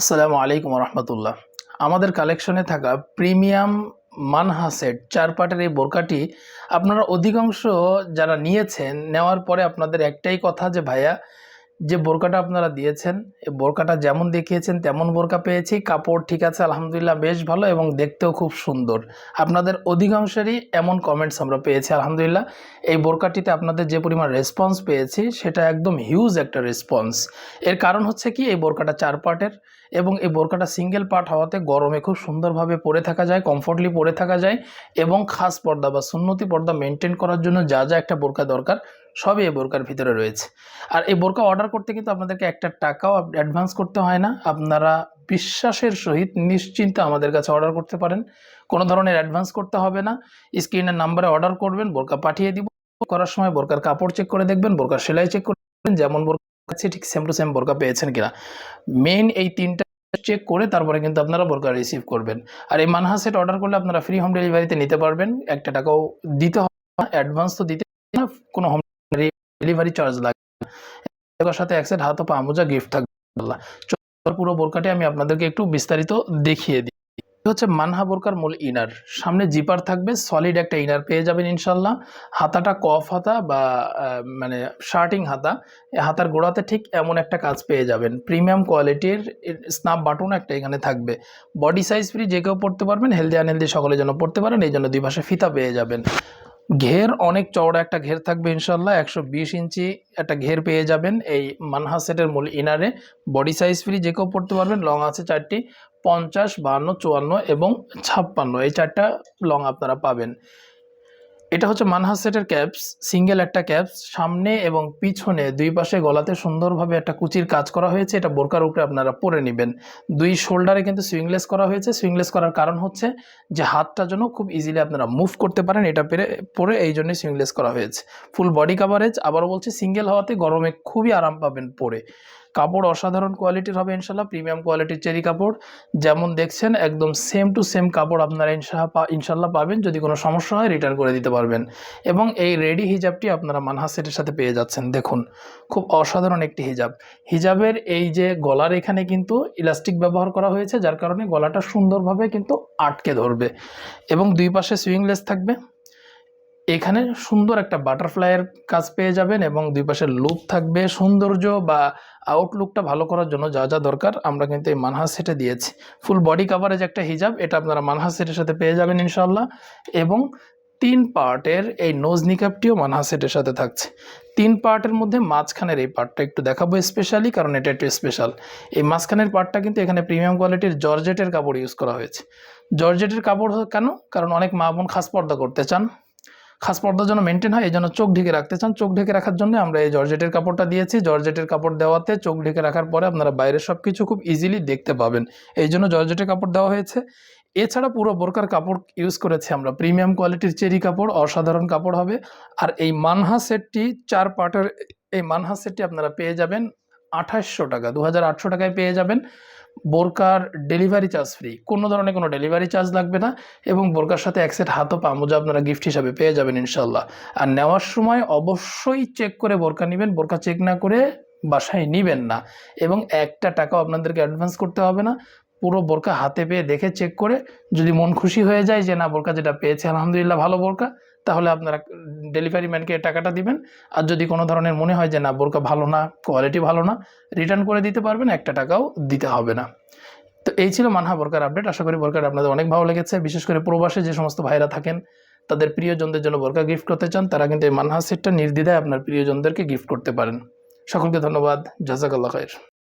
আসসালামু আলাইকুম রহমতুল্লাহ। আমাদের কালেকশনে থাকা প্রিমিয়াম মানহা সেট চার পাটের এই বোরকাটি আপনারা অধিকাংশ যারা নিয়েছেন, নেওয়ার পরে আপনাদের একটাই কথা যে, ভাইয়া, যে বোরকাটা আপনারা দিয়েছেন, এই বোরকাটা যেমন দেখিয়েছেন, তেমন বোরকা পেয়েছি, কাপড় ঠিক আছে, আলহামদুলিল্লাহ বেশ ভালো এবং দেখতেও খুব সুন্দর। আপনাদের অধিকাংশেরই এমন কমেন্টস আমরা পেয়েছি, আলহামদুলিল্লাহ। এই বোরকাটিতে আপনাদের যে পরিমাণ রেসপন্স পেয়েছি, সেটা একদম হিউজ একটা রেসপন্স এর কারণ হচ্ছে কি, এই বোরকাটা চার পার্টের এবং এই বোরকাটা সিঙ্গেল পার্ট হওয়াতে গরমে খুব সুন্দরভাবে পরে থাকা যায় কমফোর্টলি পরে থাকা যায় এবং খাস পর্দা বা সুন্নতি পর্দা মেনটেন করার জন্য যা যা একটা বোরকা দরকার সবই এই বোরকার ভিতরে রয়েছে। আর এই বোরকা অর্ডার করতে কিন্তু আপনাদেরকে একটা টাকাও অ্যাডভান্স করতে হয় না। আপনারা বিশ্বাসের সহিত নিশ্চিন্তে আমাদের কাছে অর্ডার করতে পারেন। কোনো ধরনের অ্যাডভান্স করতে হবে না। স্ক্রিনের নাম্বারে অর্ডার করবেন বোরকা পাঠিয়ে দিব। করার সময় বোরকার কাপড় চেক করে দেখবেন বোরকার সেলাই চেক করবেন যেমন বোরকা আছে, ঠিক সেম টু সেম বোরকা পেয়েছেন কিনা? মেইন এই তিনটা চেক করে তারপরে কিন্তু আপনারা বোরকা রিসিভ করবেন। আর এই মানহা সেট অর্ডার করলে আপনারা ফ্রি হোম ডেলিভারিতে নিতে পারবেন। একটা টাকাও দিতে হবে অ্যাডভান্স তো দিতে না, কোনো হোম ডেলিভারি চার্জ লাগবে না। সাথে এক সেট হাত পা মোজা গিফট থাকবে পুরো বোরকাটি আমি আপনাদেরকে একটু বিস্তারিত দেখিয়ে দিই। হচ্ছে মানহা বোরকার মূল ইনার সামনে জিপার থাকবে সলিড একটা ইনার পেয়ে যাবেন ইনশাল্লাহ। হাতাটা কফ হাতা বা মানে শার্টিং হাতা। হাতার গোড়াতে ঠিক এমন একটা কাজ পেয়ে যাবেন। প্রিমিয়াম কোয়ালিটির স্নাপ বাটন একটা এখানে থাকবে। বডি সাইজ ফ্রি যে কেউ পড়তে পারবেন হেলদি আনহেলদি সকলের জন্য পড়তে পারেন, এই জন্য দুই পাশে ফিতা পেয়ে যাবেন। ঘের অনেক চওড়া একটা ঘের থাকবে ইনশাল্লাহ, একশো বিশ ইঞ্চি একটা ঘের পেয়ে যাবেন এই মানহা সেটের মূল ইনারে বডি সাইজ ফ্রি যে কেউ পড়তে পারবেন লং আছে চারটি। পঞ্চাশ, বাহান্ন, চুয়ান্ন এবং ছাপ্পান্ন। এই চারটা লং আপনারা পাবেন। এটা হচ্ছে মানহাস সেটের ক্যাপস সিঙ্গেল একটা ক্যাপস সামনে এবং পিছনে দুই পাশে গলাতে সুন্দরভাবে একটা কুচির কাজ করা হয়েছে। এটা বোরকার উপরে আপনারা পরে নেবেন। দুই শোল্ডারে কিন্তু সুইংলেস করা হয়েছে। সুইংলেস করার কারণ হচ্ছে যে হাতটা যেন খুব ইজিলি আপনারা মুভ করতে পারেন। এটা পেরে, পরে এই জন্যই সুইংলেস করা হয়েছে। ফুল বডি কাভারেজ আবারও বলছি সিঙ্গেল হওয়াতে গরমে খুবই আরাম পাবেন পরে। কাপড় অসাধারণ কোয়ালিটির হবে ইনশাল্লাহ প্রিমিয়াম কোয়ালিটির চেরি কাপড়। যেমন দেখছেন, একদম সেম টু সেম কাপড় আপনারা ইনশা ইনশাল্লাহ পাবেন, যদি কোনো সমস্যা হয় রিটার্ন করে দিতে পারবেন। এবং এই রেডি হিজাবটি আপনারা মানহা সেটের সাথে পেয়ে যাচ্ছেন, দেখুন। খুব অসাধারণ একটি হিজাব। হিজাবের এই যে গলার এখানে কিন্তু ইলাস্টিক ব্যবহার করা হয়েছে, যার কারণে গলাটা সুন্দরভাবে কিন্তু আটকে ধরবে। এবং দুই পাশে সুইংলেস থাকবে। এখানে সুন্দর একটা বাটারফ্লাইয়ের কাজ পেয়ে যাবেন এবং দুই পাশে লুক থাকবে সৌন্দর্য বা আউটলুকটা ভালো করার জন্য যা যা দরকার আমরা কিন্তু এই মানহাস সেটে দিয়েছি। ফুল বডি কাভারেজ একটা হিজাব এটা আপনারা মানহাস সেটের সাথে পেয়ে যাবেন ইনশাল্লাহ এবং তিন পার্টের এই নোজ নিকাপটিও মানহা সেটের সাথে থাকছে। তিন পার্টের মধ্যে মাঝখানের এই পার্টটা একটু দেখাবো স্পেশালি কারণ এটা একটু স্পেশাল এই মাঝখানের পার্টটা কিন্তু এখানে প্রিমিয়াম কোয়ালিটির জর্জেটের কাপড় ইউজ করা হয়েছে। জর্জেটের কাপড় কেন? কারণ অনেক মা বোন খাস পর্দা করতে চান। খাস পর্দার জন্য মেনটেন হয়, এই জন্য চোখ ঢেকে রাখতে চান। চোখ ঢেকে রাখার জন্য আমরা এই জর্জেটের কাপড়টা দিয়েছি। জর্জেটের কাপড় দেওয়াতে চোখ ঢেকে রাখার পরে আপনারা বাইরের সব কিছু খুব ইজিলি দেখতে পাবেন। এই জন্য জর্জেটের কাপড় দেওয়া হয়েছে। এছাড়া পুরো বোরকার কাপড় ইউজ করেছি আমরা। প্রিমিয়াম কোয়ালিটির চেরি কাপড়, অসাধারণ কাপড় হবে। আর এই মানহা সেটটি চার পার্টের এই মানহা সেটটি আপনারা পেয়ে যাবেন আঠাশশো টাকা দু হাজার আটশো টাকায় পেয়ে যাবেন। বোরকার ডেলিভারি চার্জ ফ্রি। কোনো ধরনের কোনো ডেলিভারি চার্জ লাগবে না এবং বোরকার সাথে এক সেট হাতও পামোজা আপনারা গিফট হিসাবে পেয়ে যাবেন ইনশাল্লাহ আর নেওয়ার সময় অবশ্যই চেক করে বোরকা নেবেন, বোরকা চেক না করে বাসায় নেবেন না। এবং একটা টাকাও আপনাদেরকে অ্যাডভান্স করতে হবে না। পুরো বোরকা হাতে পেয়ে দেখে চেক করে যদি মন খুশি হয়ে যায় যে না, বোরকা যেটা পেয়েছে, আলহামদুলিল্লাহ ভালো বোরকা। তাহলে আপনারা ডেলিভারি ম্যানকে টাকাটা দিবেন। আর যদি কোনো ধরনের মনে হয় যে, না, বোরকা ভালো না কোয়ালিটি ভালো না রিটার্ন করে দিতে পারবেন, একটা টাকাও দিতে হবে না। তো এই ছিল মানহা বোরকার আপডেট আশা করি বোরকার আপনাদের অনেক ভালো লেগেছে। বিশেষ করে প্রবাসে যে সমস্ত ভাইরা থাকেন, তাদের প্রিয়জনদের জন্য বোরকা গিফট করতে চান, তারা কিন্তু এই মানহা সেটটা নির্দ্বিধায় আপনার প্রিয়জনদেরকে গিফট করতে পারেন। সকলকে ধন্যবাদ। জাজাকাল্লাহ খায়ের।